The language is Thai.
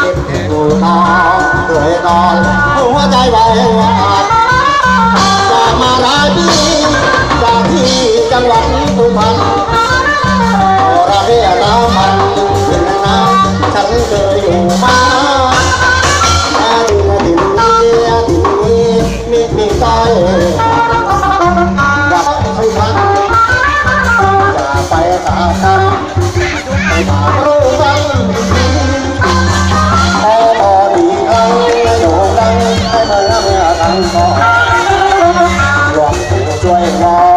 คิดกูน้อเคยนอนหัวใจไหวหวาดจามาหลายปีจาดีจังหวัดสุพรรณระเบียน้ำมันถึงน้ำฉันเคยอยู่มาแต่ดินด้ดีมีมีต้อยกับสุพรรณจะไปตาม หลวงปู่ช่วยหมอ